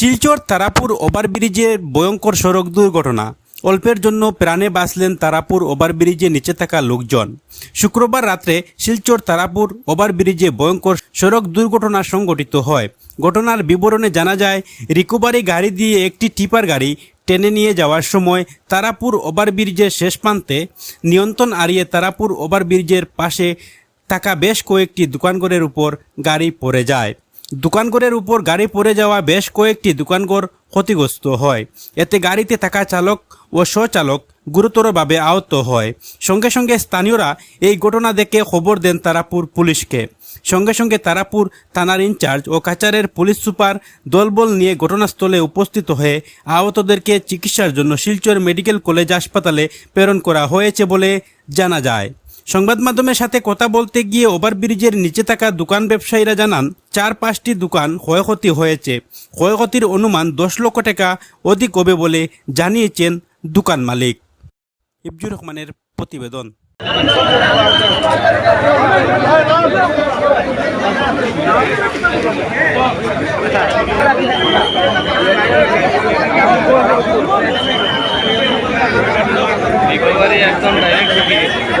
শিলচর তারাপুর ওভারব্রিজের ভয়ঙ্কর সড়ক দুর্ঘটনা। অল্পের জন্য প্রাণে বাঁচলেন তারাপুর ওভারব্রিজে নিচে থাকা লোকজন। শুক্রবার রাত্রে শিলচর তারাপুর ওভারব্রিজে ভয়ঙ্কর সড়ক দুর্ঘটনা সংঘটিত হয়। ঘটনার বিবরণে জানা যায়, রিকভারি গাড়ি দিয়ে একটি টিপার গাড়ি টেনে নিয়ে যাওয়ার সময় তারাপুর ওভারব্রিজের শেষ প্রান্তে নিয়ন্ত্রণ হারিয়ে তারাপুর ওভারব্রিজের পাশে থাকা বেশ কয়েকটি দোকানঘরের উপর গাড়ি পড়ে যায়। দোকানঘরের উপর গাড়ি পড়ে যাওয়া বেশ কয়েকটি দোকানঘর ক্ষতিগ্রস্ত হয়। এতে গাড়িতে থাকা চালক ও স্বচালক গুরুতরভাবে আহত হয়। সঙ্গে সঙ্গে স্থানীয়রা এই ঘটনা দেখে খবর দেন তারাপুর পুলিশকে। সঙ্গে সঙ্গে তারাপুর থানার ইনচার্জ ও কাচারের পুলিশ সুপার দলবল নিয়ে ঘটনাস্থলে উপস্থিত হয়ে আহতদেরকে চিকিৎসার জন্য শিলচর মেডিকেল কলেজ হাসপাতালে প্রেরণ করা হয়েছে বলে জানা যায়। সংবাদ মাধ্যমের সাথে কথা বলতে গিয়ে ওভারব্রিজের নিচে থাকা দোকান ব্যবসায়ীরা জানান, চার পাঁচটি দোকান ক্ষয়ক্ষতি হয়েছে। ক্ষয়ক্ষতির অনুমান দশ লক্ষ টাকা অধিক হবে বলে জানিয়েছেন দোকান মালিক। ইবজুর রহমানের প্রতিবেদন। রিকভারি একদম ডাইরেক্ট ঢুকে গেছে এই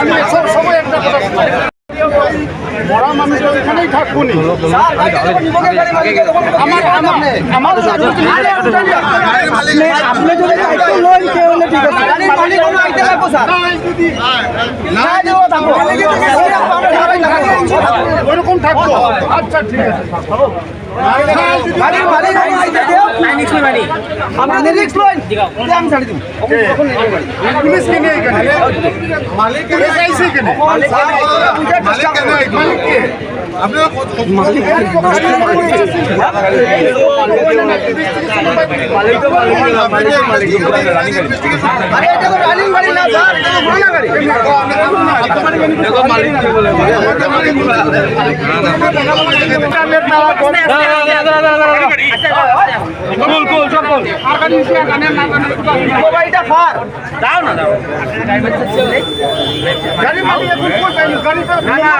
আমি সব সময় একটা কথা মরা মানুষের ওখানেই থাকুনি। আমার আমার আপনি যদি দায়িত্ব লন কেউ ঠিক আছে। ওরকম থাকব আচ্ছা ঠিক আছে মালিক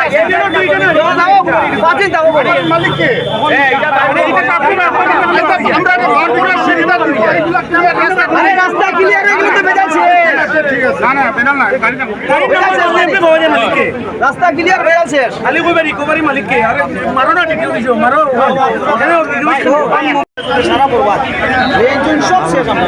আইসি কেনে মালিক মালিক কে গাড়ি মালিক এখন কোথায় গাড়িটা মালিক কে আমরা মারপুরা সুবিধা দিই এগুলা ক্লিয়ার রাস্তা রাস্তা ক্লিয়ার হয়ে গেলে তো বেজাচ্ছে ঠিক আছে না না না গাড়িটা রাস্তা ক্লিয়ার হয়ে আছে খালি কইবে রিকভারি মালিককে। আরে মারো না টিকিও দিছো মারো। সারা বরবাদ। এই জন্য সব শেষ আমরা।